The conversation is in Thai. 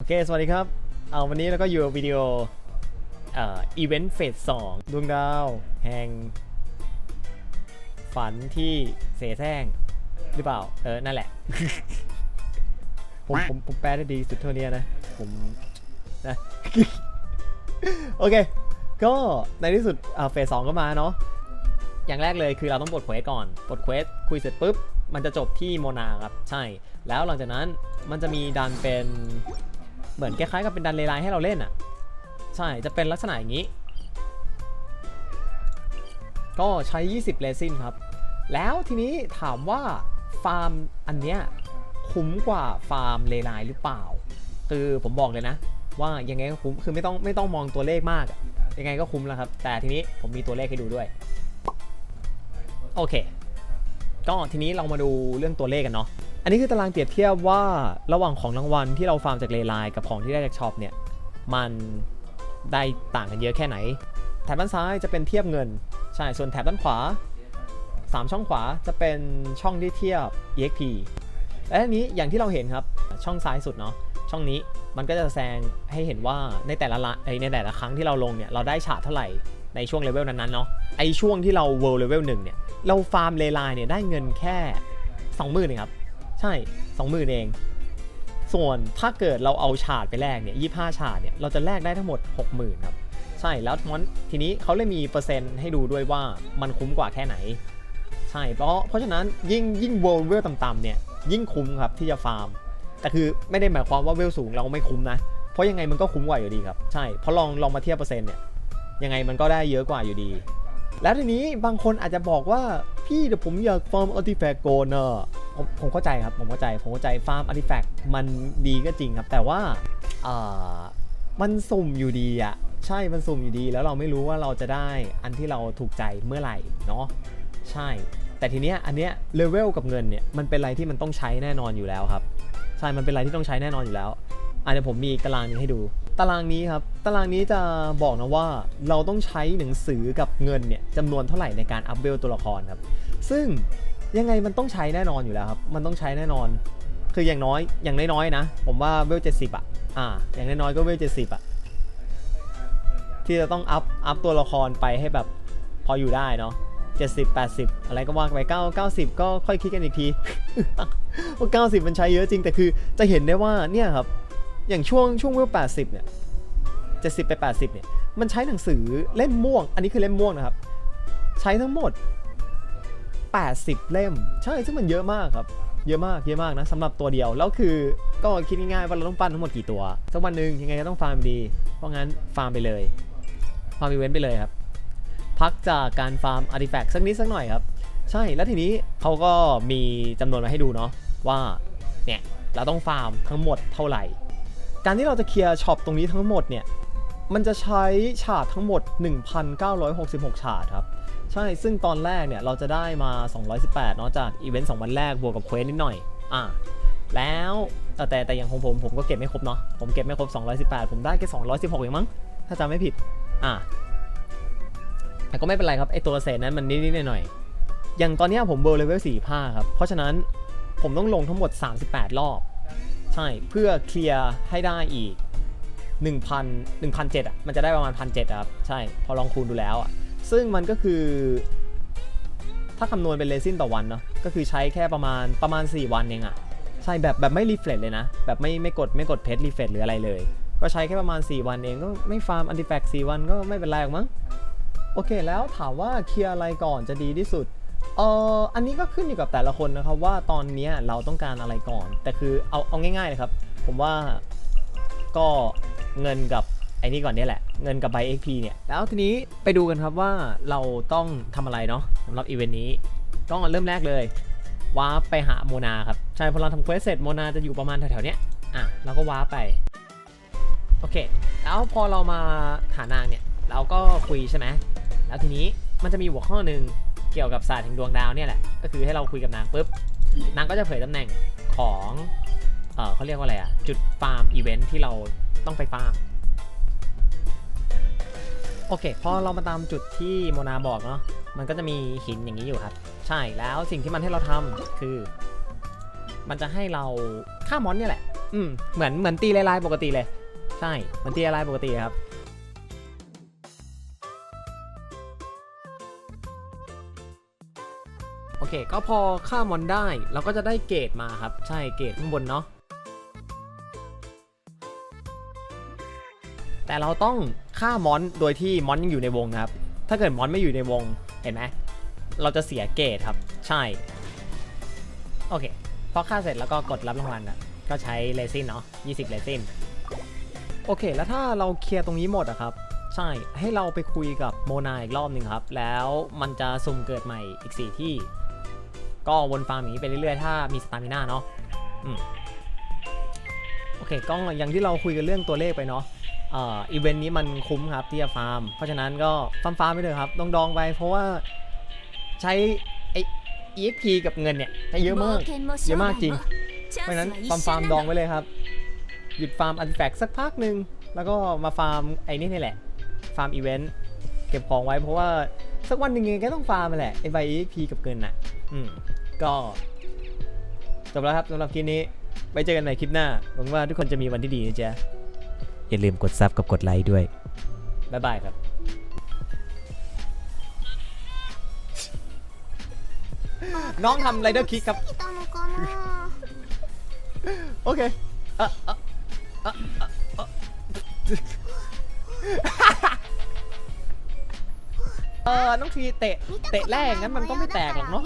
โอเค สวัสดีครับ เอาวันนี้เราก็อยู่วิดีโอเอ่ออีเวนต์เฟสสองดวงดาว แห่ง ฝันที่เสแสร้งหรือเปล่า เออ นั่นแหละ ผมผมผมแปลได้ดีสุดเท่านี้นะ ผมนะ โอเค ก็ในที่สุดอ่าเฟสสองก็มาเนาะ อย่างแรกเลยคือเราต้องปลดเควสก่อนปลดเควสคุยเสร็จปุ๊บ มันจะจบที่โมนาครับ ใช่ แล้วหลังจากนั้นมันจะมีดันเป็น เหมือนคล้ายๆกับเป็นดันเลไลน์ให้เราเล่นอะ ใช่จะเป็นลักษณะอย่างนี้ ก็ใช้ 20 เลซินครับ แล้วทีนี้ถามว่าฟาร์มอันเนี้ยคุ้มกว่าฟาร์มเลไลน์หรือเปล่า คือผมบอกเลยนะ ว่ายังไงก็คุ้มคือไม่ต้องไม่ต้องมองตัวเลขมาก ยังไงก็คุ้มแล้วครับ แต่ทีนี้ผมมีตัวเลขให้ดูด้วย โอเค ก็ทีนี้เรามาดูเรื่องตัวเลขกันเนาะ นนี้คือตารางเปรียบเทียบว่าระหว่างของรางวัลที่เราฟาร์มจากเลไลน์กับของที่ได้จากช็อปเนี่ยมันได้ต่างกันเยอะแค่ไหน แถบด้านซ้ายจะเป็นเทียบเงิน ใช่ ส่วนแถบด้านขวา 3 ช่องขวาจะเป็นช่องที่เทียบ EXP และอันนี้อย่างที่เราเห็นครับช่องซ้ายสุดเนาะช่องนี้มันก็จะแสดงให้เห็นว่าในแต่ละละในแต่ละครั้งที่เราลงเนี่ยเราได้ฉาดเท่าไหร่ในช่วงเลเวลนั้นๆเนาะไอช่วงที่เรา World Level 1เนี่ยเราฟาร์มเลไลน์เนี่ยได้เงินแค่ 20,000เองครับ ใช่20,000เอง ส่วนถ้าเกิดเราเอาฉาดไปแลกเนี่ย25ฉาดเนี่ยเราจะแลกได้ทั้งหมด 60,000ครับใช่แล้วมันทีนี้เขาเลยมีเปอร์เซ็นต์ให้ดูด้วยว่ามันคุ้มกว่าแค่ไหน ใช่เพราะเพราะฉะนั้นยิ่งยิ่งเวลเวลต่ำๆเนี่ยยิ่งคุ้มครับที่จะฟาร์ม แต่คือไม่ได้หมายความว่าเวลสูงเราไม่คุ้มนะ เพราะยังไงมันก็คุ้มกว่าอยู่ดีครับ ใช่เพราะลองลองมาเทียบเปอร์เซ็นต์เนี่ยยังไงมันก็ได้เยอะกว่าอยู่ดี แล้วทีนี้บางคนอาจจะบอกว่าพี่เดี๋ยวผมอยากฟาร์มอาร์ติแฟกต์โกนเนอะผมผมเข้าใจครับผมเข้าใจผมเข้าใจฟาร์มอาร์ติแฟกต์มันดีก็จริงครับ แต่ว่าอ่ามันสุ่มอยู่ดีอะใช่มันสุ่มอยู่ดีแล้วเราไม่รู้ว่าเราจะได้อันที่เราถูกใจเมื่อไหร่เนาะใช่ แต่ทีเนี้ยอันเนี้ยเลเวลกับเงินเนี่ยมันเป็นอะไรที่มันต้องใช้แน่นอนอยู่แล้วครับ ใช่มันเป็นอะไรที่ต้องใช้แน่นอนอยู่แล้ว อะเดี๋ยวผมมีตารางนี้ให้ดู ตารางนี้ครับ ตารางนี้จะบอกนะว่าเราต้องใช้หนังสือกับเงินเนี่ยจำนวนเท่าไหร่ในการอัพเวลตัวละครครับ ซึ่งยังไงมันต้องใช้แน่นอนอยู่แล้วครับ มันต้องใช้แน่นอน คืออย่างน้อย อย่างน้อยๆนะ ผมว่าเวล70อะ อ่า อย่างน้อยๆก็เวล70อะ ที่จะต้องอัพ อัพตัวละครไปให้แบบพออยู่ได้เนาะ70 80 อะไรก็ว่ากันไป9 90 ก็ค่อยคิดกันอีกทีว่า90 มันใช้เยอะจริงแต่คือจะเห็นได้ว่าเนี่ยครับ อย่างช่วงช่วงเวล80เนี่ย70ไป80เนี่ย มันใช้หนังสือเล่มม่วง อันนี้คือเล่มม่วงนะครับ ใช้ทั้งหมด80เล่ม ใช่ ซึ่งมันเยอะมากครับ เยอะมาก เยอะมากนะสำหรับตัวเดียว แล้วคือก็คิดง่ายๆว่าเราต้องปั้นทั้งหมดกี่ตัว สักวันหนึ่งยังไงก็ต้องฟาร์มดี เพราะงั้นฟาร์มไปเลย ฟาร์มอีเวนต์ไปเลยครับ พักจากการฟาร์มอาร์ติแฟกต์สักนิดสักหน่อยครับ ใช่ แล้วทีนี้เขาก็มีจำนวนมาให้ดูเนาะว่า เนี่ย เราต้องฟาร์มทั้งหมดเท่าไหร่ การที่เราจะเคลียร์ช็อปตรงนี้ทั้งหมดเนี่ย มันจะใช้ฉาดทั้งหมด 1,966 ฉาดครับ ใช่ ซึ่งตอนแรกเนี่ย เราจะได้มา 218 เนาะจากอีเวนต์ 2 วันแรก บวกกับเควสนิดหน่อย อะแล้วแต่แต่อย่างของผมผมก็เก็บไม่ครบเนาะ ผมเก็บไม่ครบ 218 ผมได้แค่ 216เองมั้ง ถ้าจำไม่ผิด อะแต่ก็ไม่เป็นไรครับ ไอตัวเศษนั้นมันนิดๆหน่อยๆอย่างตอนนี้ผมเบอร์เลเวล45 ครับ เพราะฉะนั้นผมต้องลงทั้งหมด 38 รอบ ใช่เพื่อเคลียร์ให้ได้อีก 1,000 1,700อะมันจะได้ประมาณ1,700ครับใช่พอลองคูณดูแล้วอะซึ่งมันก็คือ ถ้าคำนวณเป็นเลซินต่อวันเนาะก็คือใช้แค่ประมาณประมาณ 4 วันเองอะใช่แบบแบบไม่รีเฟรชเลยนะ แบบไม่ไม่กดไม่กดเพจรีเฟรชหรืออะไรเลย ก็ใช้แค่ประมาณ 4 วันเองก็ไม่ฟาร์มอันติแฟกต์4วันก็ไม่เป็นไรหรอกมั้งโอเคแล้วถามว่าเคลียร์อะไรก่อนจะดีที่สุด เอออันนี้ก็ขึ้นอยู่กับแต่ละคนนะครับว่าตอนเนี้ยเราต้องการอะไรก่อน แต่คือเอาเอาง่ายๆเลยครับ ผมว่าก็เงินกับไอ้นี่ก่อนเนี่ยแหละ เงินกับใบ XP เนี่ย แล้วทีนี้ไปดูกันครับว่าเราต้องทำอะไรเนาะสำหรับอีเวนต์นี้ก็เริ่มแรกเลยว้าไปหาโมนาครับ ใช่พอเราทำเควสเสร็จโมนาจะอยู่ประมาณแถวๆเนี้ยอะเราก็ว้าไป โอเค แล้วพอเรามาหานางเนี่ย เราก็คุยใช่ไหมแล้วทีนี้มันจะมีหัวข้อหนึ่ง กี่ยวกับศาสตร์แห่งดวงดาวเนี่ยแหละ ก็คือให้เราคุยกับนางปุ๊บ นางก็จะเผยตำแหน่งของเออเขาเรียกว่าอะไรอะจุดฟาร์มอีเวนท์ที่เราต้องไปฟาร์มโอเคพอเรามาตามจุดที่โมนาบอกเนาะมันก็จะมีหินอย่างนี้อยู่ครับ ใช่แล้วสิ่งที่มันให้เราทำคือ มันจะให้เราฆ่ามอนเนี่ยแหละ อืมเหมือนเหมือนตีลายๆปกติเลย ใช่เหมือนตีลายๆปกติครับ โอเค ก็พอฆ่ามอนได้เราก็จะได้เกรดมาครับ ใช่เกรดข้างบนเนาะแต่เราต้องฆ่ามอนโดยที่มอนยังอยู่ในวงนะครับ ถ้าเกิดมอนไม่อยู่ในวงเห็นไหมเราจะเสียเกรดครับ ใช่ โอเคพอฆ่าเสร็จแล้วก็กดรับรางวัลอะก็ใช้เลซินเนาะ20 เลซินโอเค แล้วถ้าเราเคลียร์ตรงนี้หมดอะครับ ใช่ ให้เราไปคุยกับโมนาอีกรอบหนึ่งครับ แล้วมันจะสุ่มเกิดใหม่อีก 4 ที่ ก็วนฟาร์มอย่างนี้ไปเรื่อยๆ ถ้ามีสตามิน่าเนาะอืมโอเคก็อย่างที่เราคุยกันเรื่องตัวเลขไปเนาะเอ่ออีเวนต์นี้มันคุ้มครับที่จะฟาร์ม เพราะฉะนั้นก็ฟาร์มฟาร์มไปเลยครับดองๆไป เพราะว่าใช้ไอ้ EXP กับเงินเนี่ยใช้เยอะมากเยอะมากจริง เพราะฉะนั้นฟาร์มฟาร์มดองไว้เลยครับ หยุดฟาร์มอันแฟกสักพักหนึ่งแล้วก็มาฟาร์มไอ้นี่นี่แหละ ฟาร์มอีเวนต์เก็บของไว้เพราะว่า สักวันหนึ่งยังไงก็ต้องฟาร์มมาแหละไอ้ใบ EXP กับเงินน่ะ อืม ก็จบแล้วครับสำหรับคลิปนี้ไว้เจอกันใหม่คลิปหน้าหวังว่าทุกคนจะมีวันที่ดีนะจ๊ะ อย่าลืมกดซับกับกดไลค์ด้วย บ๊ายบายครับ น้องทำไรเดอร์คิกครับ いたのかな โอเคเอ่อเอ่อเอ่อเอ่อเอ่อ เออน้องทีเตะเตะแรกงั้นมันก็ไม่แตกหรอกเนาะ